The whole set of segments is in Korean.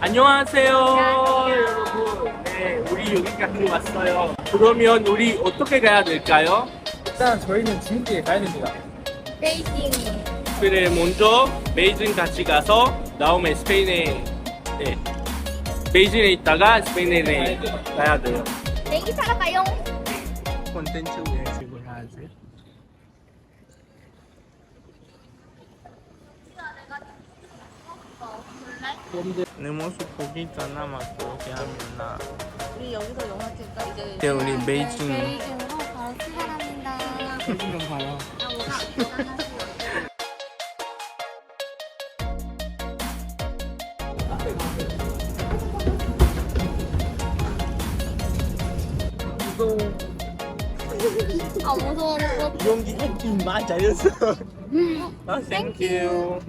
안녕하세요, 여러분. 네, 우리 여기까지 왔어요. 그러면 우리 어떻게 가야 될까요? 일단 저희는 중국에 가야 됩니다. 베이징. 그래, 먼저 베이징 같이 가서 다음에 스페인에, 네, 베이징에 있다가 스페인에 가야 돼요. 비행기 타러 가요. 콘텐츠 예측을 해야지. 내 모습 보기 막 그렇게 하면 나. 우리 여기서 영화 찍을까 이제. 이제 우리 베이징. 베이징으로 바로 출발합니다. 얼굴 좀 봐요. 아, 뭐가? 무서워. 아 무서워. 연기 액팅 많이 잘했어. 아, 땡큐.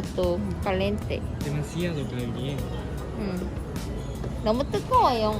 Demasiado caliente. demasiado caliente. 음. 너무 뜨거워요.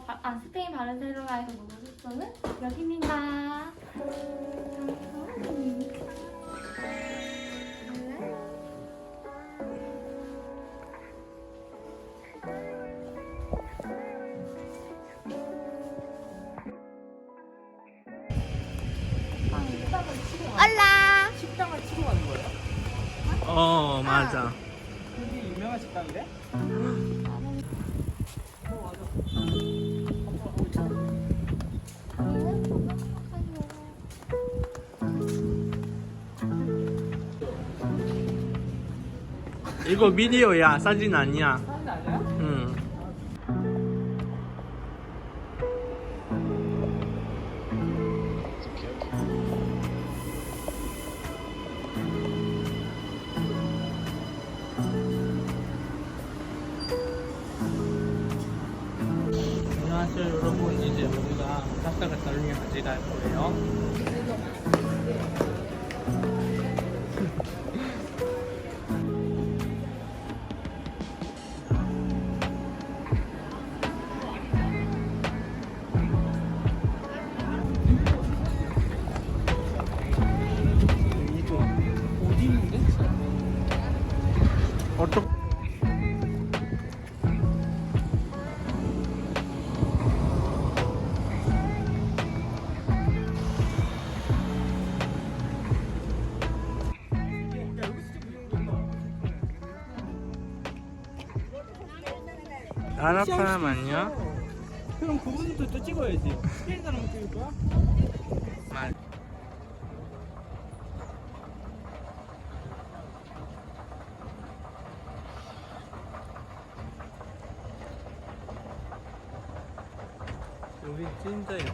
바- 아 스페인 바르셀로나에서 묵은 숙소는 여기입니다. 올라. 我比你有呀三斤哪里呀 아니야? 그럼 그분도 또 찍어야지. 스페인 사람 찍을 거야? 말. 여기 예쁘다. 장난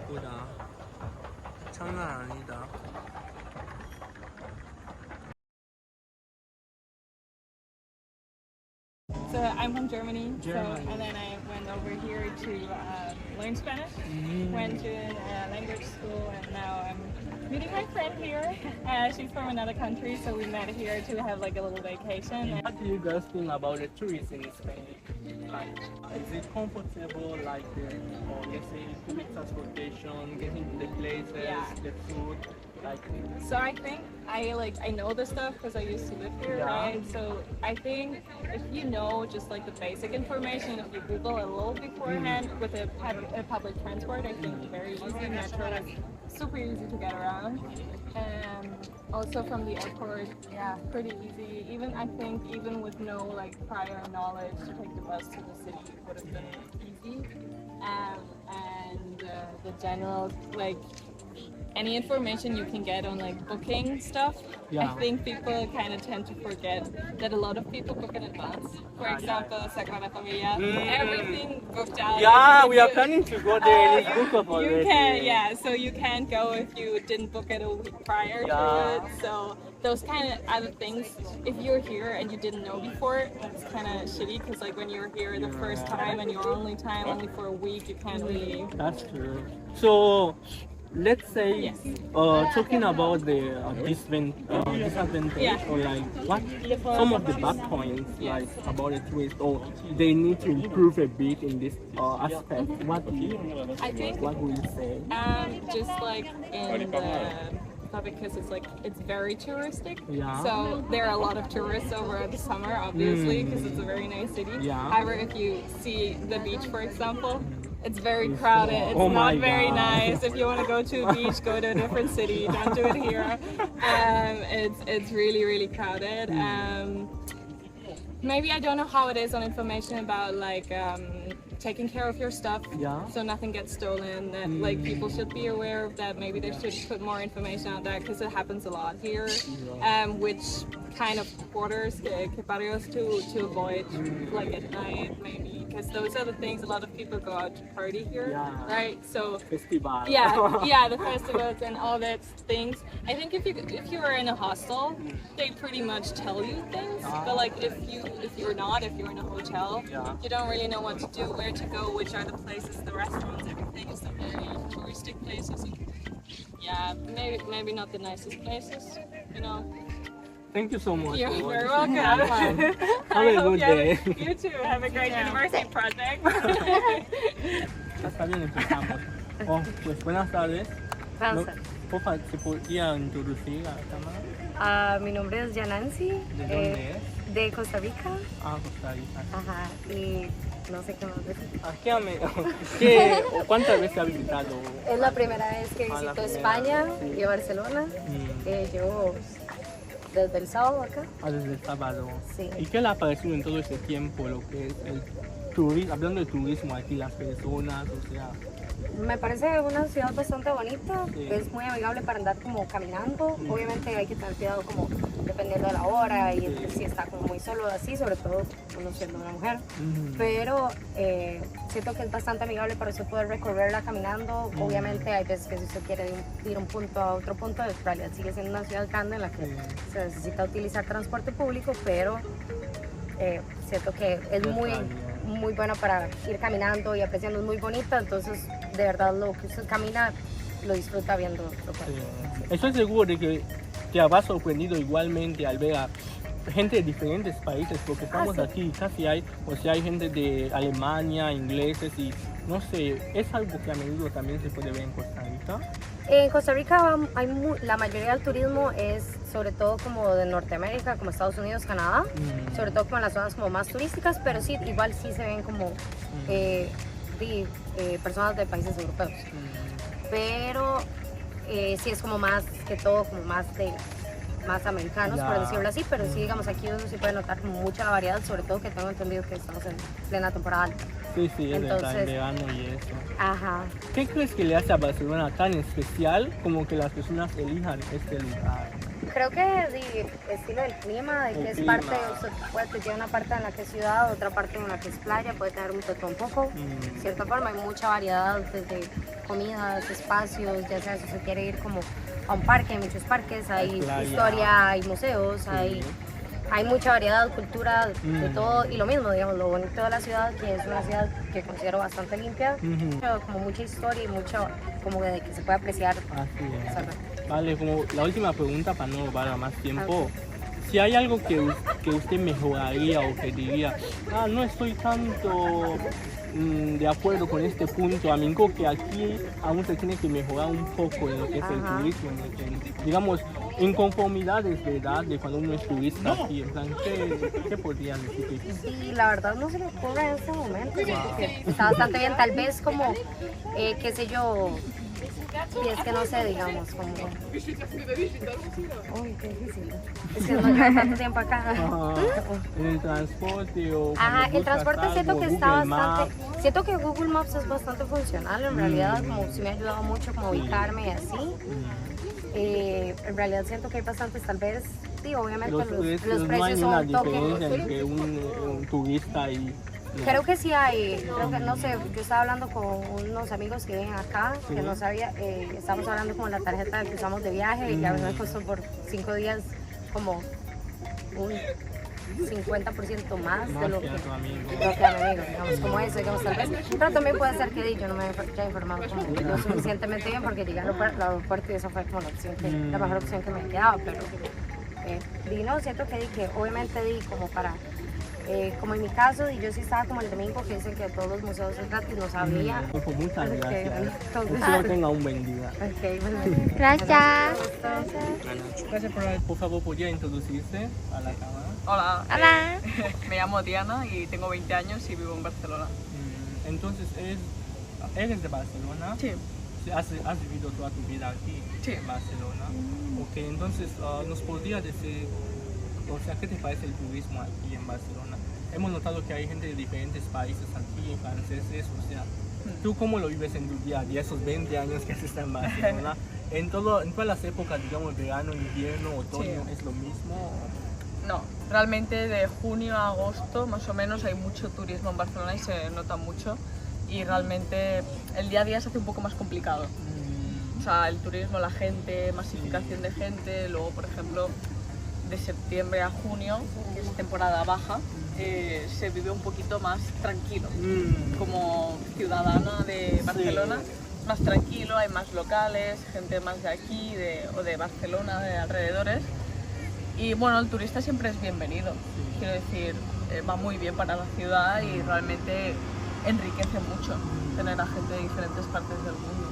from Germany, Germany. so and then I went over here to uh, learn Spanish. Mm. Went to a language school, and now I'm meeting my friend here. Uh, she's from another country, so we met here to have like a little vacation. What do you guys think about the tourism in Spain? Like, is it comfortable, like, uh, or let's say, public transportation, getting to the places, Yeah. the food, So I think I like I know this stuff because I used to live here, Yeah. right? So I think if you know just like the basic information, if you Google a little beforehand Mm. with a, a public transport, I think very easy. Metro is super easy to get around. And also from the airport, yeah, pretty easy. Even I think even with no like prior knowledge to take the bus to the city it would have been easy. Um, and uh, the general like any information you can get on like booking stuff. Yeah. I think people kind of tend to forget that a lot of people book in advance. For example, Sagrada Familia, Mm. everything booked out. yeah, we are planning to go there, Uh, booked up you can, yeah. So you can't go if you didn't book it a week prior Yeah. to it. So those kind of other things. If you're here and you didn't know before, that's kind of shitty. Because like when you're here the first time and your only time only for a week, you can't really. That's true. So, let's say, Yes. uh, talking about the uh, uh, disadvantage Yeah. or like what some of the bad points like about the tourist or they need to improve a bit in this uh, aspect. What do you, I think what would you say? Um, just like in the because it's like it's very touristic. Yeah. So there are a lot of tourists over the summer, obviously, because it's a very nice city. Yeah. However, if you see the beach, for example, it's very crowded. It's Oh not very God. nice. If you want to go to a beach, go to a different city. Don't do it here. Um, it's it's really really crowded. Um, maybe I don't know how it is on information about like um, taking care of your stuff Yeah. so nothing gets stolen that like people should be aware of that maybe they should put more information out there because it happens a lot here um, which kind of quarters que, que barrios to, to avoid like at night maybe because those are the things a lot of people go out to party here Yeah. right so Festival. yeah, yeah, the festivals and all that things. I think if you if you are in a hostel, they pretty much tell you things. Ah. But like if you if you're not, if you're in a hotel, Yeah. you don't really know what to do, where to go, which are the places, the restaurants, everything is the very touristic places. Yeah, maybe maybe not the nicest places, you know. Thank you so much. You're welcome. Have a good you day. Have, you too. Have a great university project. Ya está bien, empezamos. Oh, pues buenas tardes. Por favor, ¿se podría introducir a la cámara? Ah, mi nombre es Yanansi. ¿De eh, dónde es? De Costa Rica. Ah, Costa Rica. Ajá. Y no sé qué más decir. ¿A qué, ame- qué- ¿Cuántas veces ha visitado? Es la primera vez que Ah, visito España sí. y Barcelona. Mm, Eh, llevo desde el sábado acá. ah, desde el sábado. Sí. ¿Y qué le ha parecido en todo ese tiempo lo que es el turismo, hablando de turismo aquí, las personas, o sea, Me parece una ciudad bastante bonita, Sí. es muy amigable para andar como caminando. Obviamente hay que tener cuidado como dependiendo de la hora y Sí. si está como muy solo así, sobre todo uno siendo una mujer. Pero eh, siento que es bastante amigable para usted poder recorrerla caminando. Obviamente hay veces que si usted quiere ir de un punto a otro punto, realidad sigue siendo una ciudad grande en la que se necesita utilizar transporte público, pero eh, siento que es muy, muy bueno para ir caminando y apreciando, es muy bonita, entonces de verdad lo que usted camina lo disfruta viendo. lo cual- sí. Estoy seguro de que te habrá sorprendido igualmente al ver a gente de diferentes países, porque estamos sí. aquí, casi hay, o sea, hay gente de Alemania, ingleses y no sé, es algo que a menudo también se puede ver en Costa Rica. En Costa Rica hay la mayoría del turismo es sobre todo como de Norteamérica, como Estados Unidos, Canadá. Mm. sobre todo como en las zonas como más turísticas, pero sí, igual sí se ven como eh, eh, personas de países europeos. Mm. Pero eh, sí es como más que todo, como más de más americanos, por decirlo así, pero sí, digamos, aquí uno sí puede notar mucha la variedad, sobre todo que tengo entendido que estamos en plena temporada alta. Sí, sí, en Entonces- verano y eso. Ajá. ¿Qué crees que le hace a Barcelona tan especial como que las personas elijan este lugar? Creo que el estilo del clima, de El que es clima. parte, o sea, puede que tiene una parte en la que es ciudad, otra parte en la que es playa, puede tener un todo un poco. Mm. De cierta forma hay mucha variedad desde comidas, espacios, ya sea si se quiere ir como a un parque, hay muchos parques, hay playa. historia, hay museos, hay hay mucha variedad, cultura, de Mm. todo y lo mismo, digamos, lo bonito de la ciudad, que es una ciudad que considero bastante limpia, pero como mucha historia y mucho como de que se puede apreciar. Así es. Vale, como la última pregunta para no robar más tiempo. Si hay algo que, que usted mejoraría o que diría, ah, no estoy tanto mm, de acuerdo con este punto, amigo, que aquí aún se tiene que mejorar un poco en lo que es el turismo, en digamos, inconformidades de edad de cuando uno es turista aquí, en plan, ¿qué, qué podrían decir? Sí, la verdad no se me ocurre en este momento. Está bastante bien, tal vez como, eh, qué sé yo, y es que no sé, digamos, como... Uy, qué difícil. Es que no llevo tanto tiempo acá. Ajá. el transporte o Ajá, el transporte siento que está Google bastante, Maps. siento que Google Maps es bastante funcional, en realidad como sí me ha ayudado mucho como ubicarme y así. Mm. Eh, en realidad siento que hay bastantes, tal vez, sí, obviamente Los, los, precios, no hay una son un toque. diferencia entre un, un turista y... Creo que sí hay, creo que no sé, yo estaba hablando con unos amigos que viven acá, que no sabía, eh, estamos hablando como la tarjeta que usamos de viaje y a veces costó por cinco días como un 50% más, de lo que que, a tu amigo. lo que a mi amigo, digamos, como eso, digamos, tal vez. Pero también puede ser que yo no me haya informado como lo suficientemente bien porque llegué al aeropuer- al aeropuerto y esa fue como la, opción que, la mejor opción que me quedaba, pero eh, di, no, siento que di que obviamente di como para, eh, como en mi caso, y yo sí estaba como el domingo que dicen que todos los museos son gratis, no sabía. Pues muchas Ok, gracias. entonces- Espero tenga un buen día. Ok, bueno. Gracias. Gracias por, por favor, ¿podría introducirse a la cámara? Hola, Hola. eh, me llamo Diana y tengo 20 años y vivo en Barcelona. Mm, Entonces, ¿eres, eres de Barcelona? Sí. Has, has vivido toda tu vida aquí Sí. en Barcelona. Ok, entonces, ah, ¿nos podría decir, o sea, qué te parece el turismo aquí en Barcelona? Hemos notado que hay gente de diferentes países aquí, franceses, o sea, ¿tú cómo lo vives en tu día a día, esos 20 años que has estado en Barcelona? En, todo, en todas las épocas, digamos, verano, invierno, otoño, Sí. ¿es lo mismo? No, realmente de junio a agosto más o menos hay mucho turismo en Barcelona y se nota mucho y realmente el día a día se hace un poco más complicado. Mm, O sea, el turismo, la gente, masificación de gente, luego por ejemplo de septiembre a junio, que es temporada baja, eh, se vive un poquito más tranquilo. mm, Como ciudadana de Barcelona, más tranquilo, hay más locales, gente más de aquí de, o de Barcelona, de alrededores. Y bueno, el turista siempre es bienvenido. Quiero decir, eh, va muy bien para la ciudad y realmente enriquece mucho tener a gente de diferentes partes del mundo.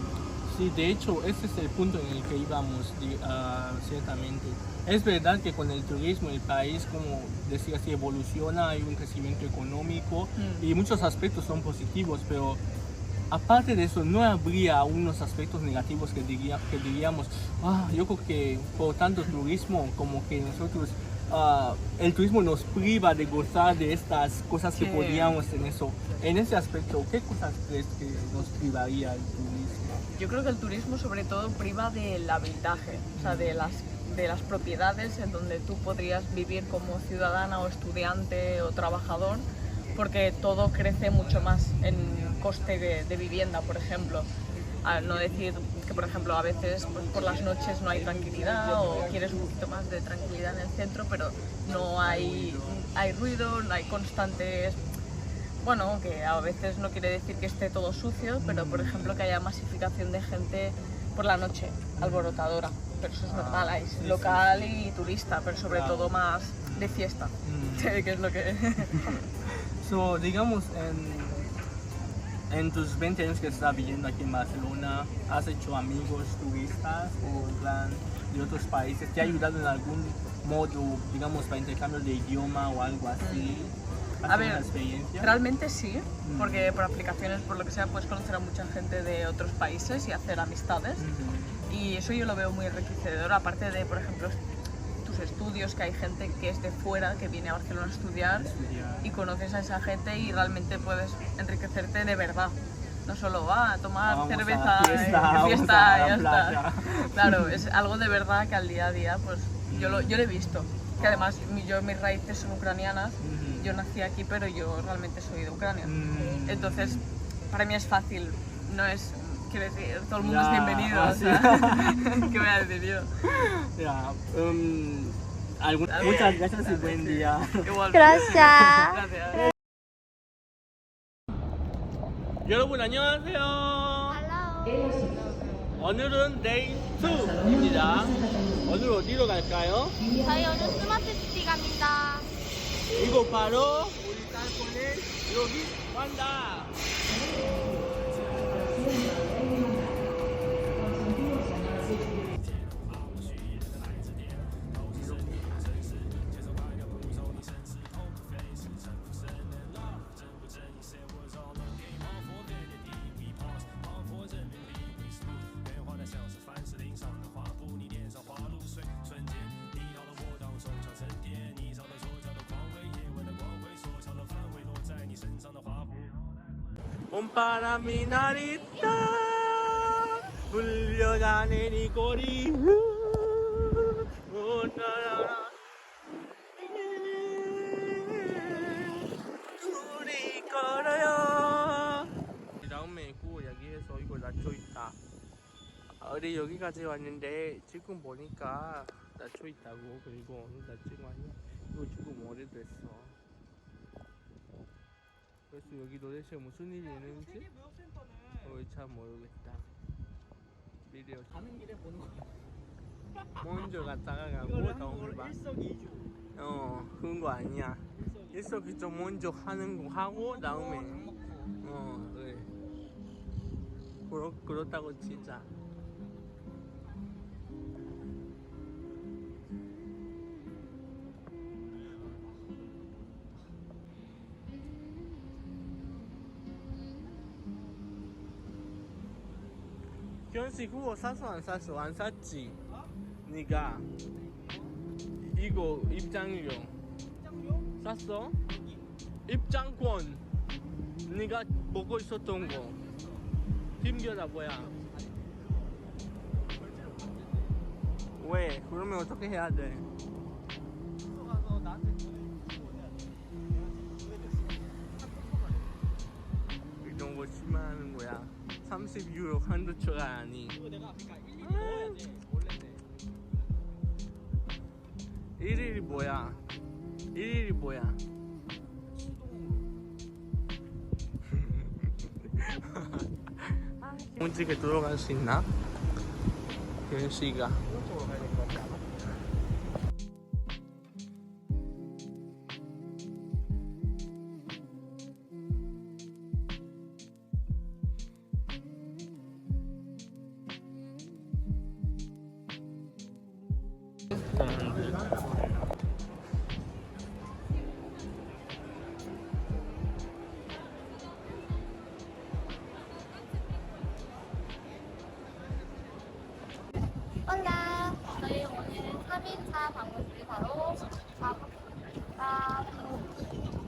Sí, de hecho, ese es el punto en el que íbamos ah, ciertamente. Es verdad que con el turismo el país, como decir así, evoluciona, hay un crecimiento económico Mm. y muchos aspectos son positivos, pero aparte de eso, no habría unos aspectos negativos que, diría, que diríamos, ah, yo creo que por tanto turismo, como que nosotros, ah, el turismo nos priva de gozar de estas cosas que Sí. podríamos en eso. En ese aspecto, ¿qué cosas crees que nos privaría el turismo? Yo creo que el turismo sobre todo priva del habitaje, o sea, de las, de las propiedades en donde tú podrías vivir como ciudadana o estudiante o trabajador, porque todo crece mucho más en coste de, vivienda, por ejemplo. No decir que, por ejemplo, a veces pues, por las noches no hay tranquilidad o quieres un poquito más de tranquilidad en el centro, pero no hay, hay ruido, no hay constantes bueno, que a veces no quiere decir que esté todo sucio, pero por ejemplo que haya masificación de gente por la noche, alborotadora. Pero eso es normal, hay local y turista, pero sobre Claro. todo más de fiesta, Mm. que es lo que... So, digamos, en, en tus 20 años que estás viviendo aquí en Barcelona, ¿has hecho amigos turistas o en plan de otros países? ¿Te ha ayudado en algún modo, digamos, para intercambio de idioma o algo así? ¿Has A ver, experiencia? Realmente sí, porque por aplicaciones, por lo que sea, puedes conocer a mucha gente de otros países y hacer amistades. Y eso yo lo veo muy enriquecedor, aparte de, por ejemplo, tus estudios, que hay gente que es de fuera, que viene a Barcelona a estudiar Estudiar. y conoces a esa gente y realmente puedes enriquecerte de verdad. No solo va a tomar Vamos a la cerveza, fiesta, fiesta, a la y ya playa. está. Claro, es algo de verdad que al día a día, pues yo lo, yo lo he visto. Que además yo mis raíces son ucranianas yo nací aquí, pero yo realmente soy de Ucrania. Mm. Entonces, para mí es fácil, no es, quiero decir, todo el mundo Ya, es bienvenido. ah, o sí. sea, ¿Qué voy a decir yo? Ya, em, algún- muchas gracias y buen día. 그라샤. 여러분 안녕하세요. 오늘은 데이 2입니다. 오늘 어디로 갈까요? 저희 오늘 스마트 시티 갑니다. 이거 바로 우리 딸폰에 여기 간다. 봄바람이 날 있다. 불려가는 이 거리. 오나라 우리 걸어요. 다음에 구 여기에서 이거 낮춰 있다. 우리 여기까지 왔는데 지금 보니까 낮춰 있다고 그리고 오늘 거 아니야 이거 지금 오래됐어 그래서 여기 도대체 무슨 일이 있는지 어, 잘 모르겠다. 미래요. 가는 길에 보는 거야. 먼저 갔다가 가고 이거를 거를 봐. 일석이조. 어 그런 거 아니야. 일석이조 먼저 하는 거 하고 다음에 어 그래. 그렇 그렇다고 진짜. 현씨 그거 샀어 안 샀어 안 샀지? 네가 이거 입장료 샀어? 입장권 네가 보고 있었던 거 힘겨라 뭐야 왜? 그러면 어떻게 해야 돼. 이런 거 심하는 거야 30유로 한두 초가 아니 이거 내가 그러니까 일일이 넣어야 돼. 원래는. 일일이 뭐야? 일일이 뭐야? 문지게 들어갈 수 있나? 현씨가 3일차 방문지 바로 아,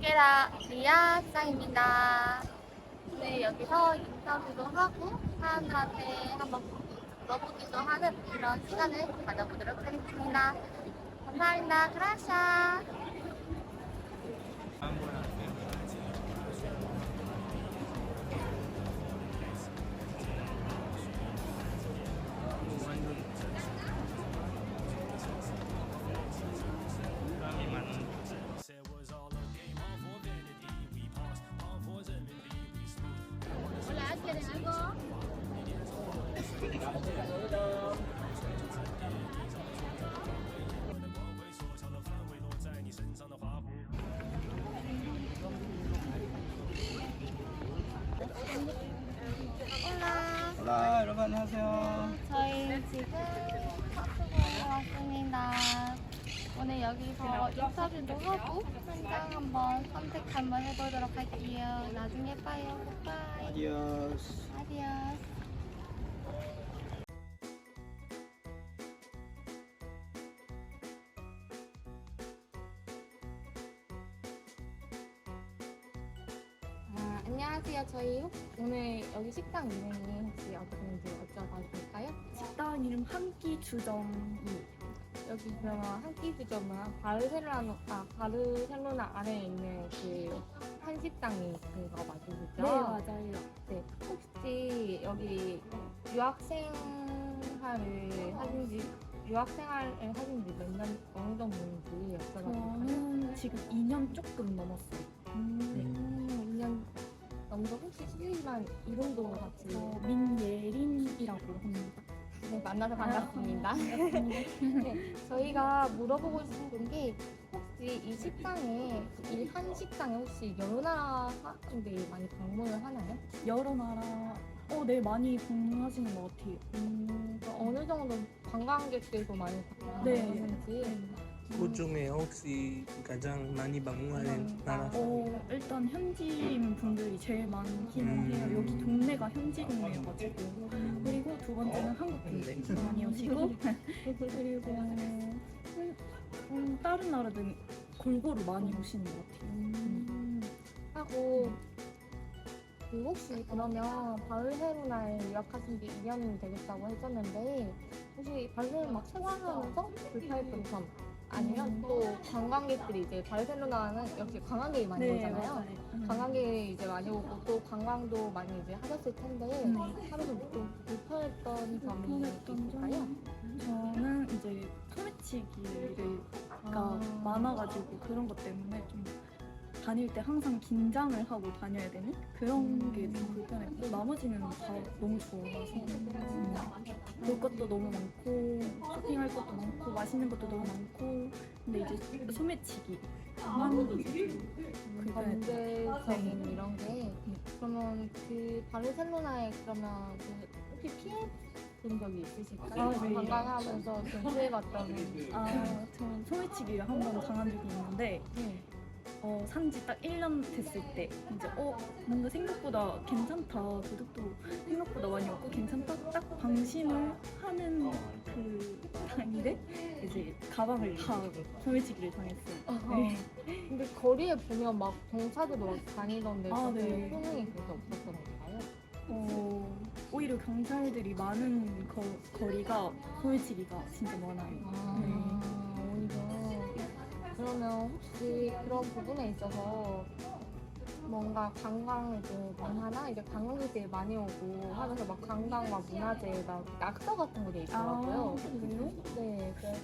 게라리아 시장입니다. 네, 여기서 인터뷰도 하고 사람들한테 한번 물어보기도 하는 그런 시간을 가져보도록 하겠습니다. 감사합니다. 그라샤. 여기서 인터뷰도 하고 현장 한번 선택 한번 해보도록 할게요. 나중에 봐요. 바이. 아디오스. 아디오스. 아, 안녕하세요. 저희 혹- 오늘 여기 식당 이름이 혹시 어떤지 여쭤봐도 될까요? 식당 이름 한끼 주점이에요. 여기 그러면 한끼 주점은 바르셀로나 아 바르셀로나 아래에 있는 그 한식당이 그거 맞으시죠? 네, 맞아요. 네. 혹시 여기 유학생활을 하신 지 유학생활을 하신 지몇 년, 어느 정도인지 여쭤봐도? 저는 지금 2년 조금 넘었어요. 음, 2년 넘도 혹시 실례지만 이름도 같이 저 민예린이라고 합니다. 네, 만나서 반갑습니다. 네, 저희가 물어보고 싶은 게 혹시 이 식당에 이 한 식당에 혹시 여러 나라 사람들이 많이 방문을 하나요? 여러 나라, 어, 네, 많이 방문하시는 것 같아요. 음, 그 어느 정도 관광객들도 많이 네. 방문하는지 그 중에 혹시 가장 많이 방문하는 나라? 어, 일단 현지인 분들이 제일 많기는 음. 해요. 여기 동네가 현지 동네여가지고. 그리고 두 분들 많이 오시고. 그리고 음, 음, 다른 나라들은 골고루 많이 오시는 것 같아요. 음, 하고 그 혹시 그러면 바르셀로나에 유학하신 지 2년이 되겠다고 하셨는데 혹시 바르셀로나 막 생활하면서 불편했던 점 아니면 또 관광객들이 이제 바르셀로나는 역시 관광객이 많이 오잖아요. 네, 맞아요. 음. 관광객이 이제 많이 오고 또 관광도 많이 이제 하셨을 텐데 네. 하면서 좀 불편했던 점이 불편했던 있을까요? 점 저는 이제 소매치기가 아. 많아가지고 그런 것 때문에 좀 다닐 때 항상 긴장을 하고 다녀야 되는 그런 게 좀 불편했고 나머지는 다 너무 좋아서. 음, 볼 것도 너무 많고 쇼핑할 것도 많고 맛있는 것도 너무 많고 근데 이제 소매치기 좀 불편했던 경제적인 이런 게. 그러면 그 바르셀로나에 그러면 그 혹시 피해 본 적이 있으실까요? 아, 네. 관광하면서 좀 피해봤던 아, 저 소매치기를 한 번 당한 적이 있는데 네. 어, 산지 딱 1년 됐을 때 이제 어 뭔가 생각보다 괜찮다 도둑도 생각보다 많이 없고 괜찮다 딱 방심을 하는 그 당일에 이제 가방을 다 소매치기를 당했어요. 네. 근데 거리에 보면 막 경찰들도 막 다니던데 아, 네. 소문이 그렇게 없었던 건가요? 어, 오히려 경찰들이 많은 거, 거리가 소매치기가 진짜 많아요. 아, 오히려 그러면 혹시 그런 부분에 있어서 뭔가 관광 이제 문화나 이제 관광객들이 많이 오고 하면서 막 관광 막 문화재 막 낙서 같은 거 돼 있더라고요. 그래요? 네, 그래서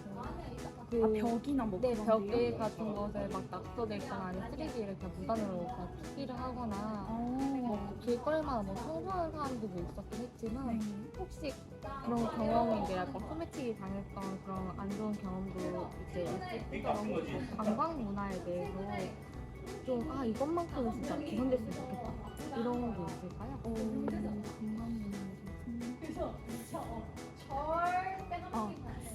그 아 벽이나 뭐 네, 그런 데요? 같은 것에 막 낙서돼 있거나 아니면 3D 이렇게 무단으로 막 투기를 하거나 아, 뭐 길거리마다 뭐 청소하는 사람들도 있었긴 했지만 네. 혹시 그런 경험이 이제 약간 소매치기 당했던 그런 안 좋은 경험도 이제 있었던 관광 문화에 대해서 좀 아 이것만큼은 진짜 개선됐으면 좋겠다 이런 게 있을까요? 어, 건강 아, 네.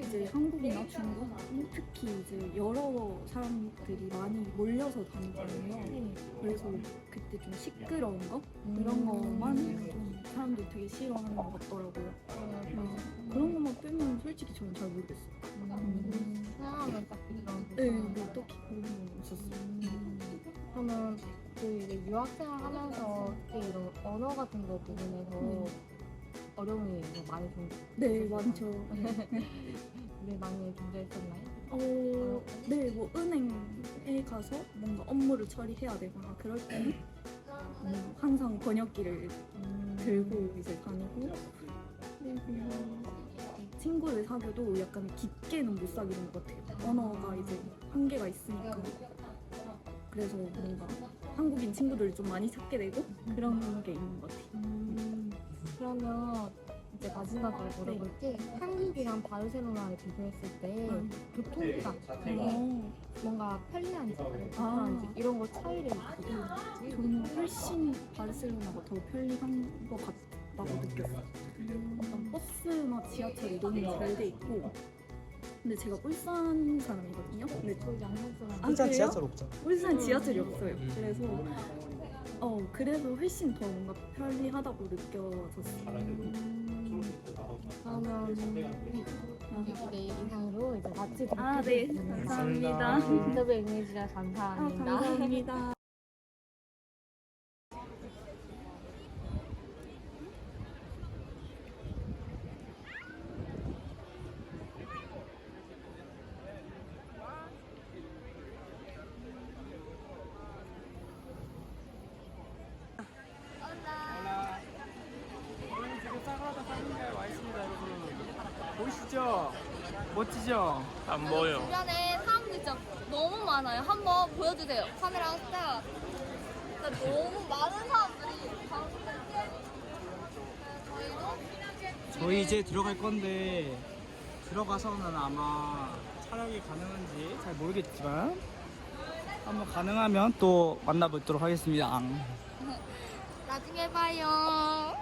이제 한국이나 중국, 특히 이제 여러 사람들이 많이 몰려서 다니거든요. 그래서 그때 좀 시끄러운 거 그런 거만 좀 사람들이 되게 싫어하는 것 같더라고요. 네. 그런 것만 빼면 솔직히 저는 잘 모르겠어요. 음, 생각하면 딱히 그런 네, 뭐 어떻게 그런 건 없었어요. 그러면 그 이제 유학생활 하면서 특히 이런 언어 같은 거 부분에서 어려움이 좀 많이 좀 네, 많죠. 네, 많이 존재했었나요? 어, 네, 뭐 은행에 가서 뭔가 업무를 처리해야 되거나 그럴 때는 음, 항상 번역기를 들고 이제 다니고 그리고 친구를 사귀어도 약간 깊게는 못 사귀는 것 같아요. 언어가 이제 한계가 있으니까 그래서 뭔가 한국인 친구들을 좀 많이 찾게 되고 그런 게 있는 것 같아요. 음, 그러면 이제 마지막으로 물어볼 게 한국이랑 바르셀로나를 비교했을 때 음. 교통비가 어, 뭔가 편리한지 아. 불편한지 이런 거 차이를 느끼는지 저는 훨씬 바르셀로나가 더 편리한 것 같다고 느꼈어요. 어떤 버스나 지하철이 너무 잘 돼 있고 근데 제가 울산 사람이거든요. 근데 저 양산 사람 아, 그래요? 지하철 없잖아. 울산 지하철이 없어요. 그래서 어 그래서 훨씬 더 뭔가 편리하다고 느껴졌어요. 그러면 네, 이상으로 이제 마치도록 아 네, 하겠습니다. 감사합니다. 인터뷰 응해주셔서 아, 감사합니다. 감사합니다. 저희는 지금 사그라다 파밀리아에 와 있습니다, 여러분. 보이시죠? 멋지죠? 안 보여. 주변에 사람들 진짜 너무 많아요. 한번 보여주세요. 카메라 딱. 진짜 너무 많은 사람들이 방송국에 저희도 저희 이제 들어갈 건데 들어가서는 아마 촬영이 가능한지 잘 모르겠지만 한번 가능하면 또 만나뵙도록 하겠습니다. 나중에 봐요.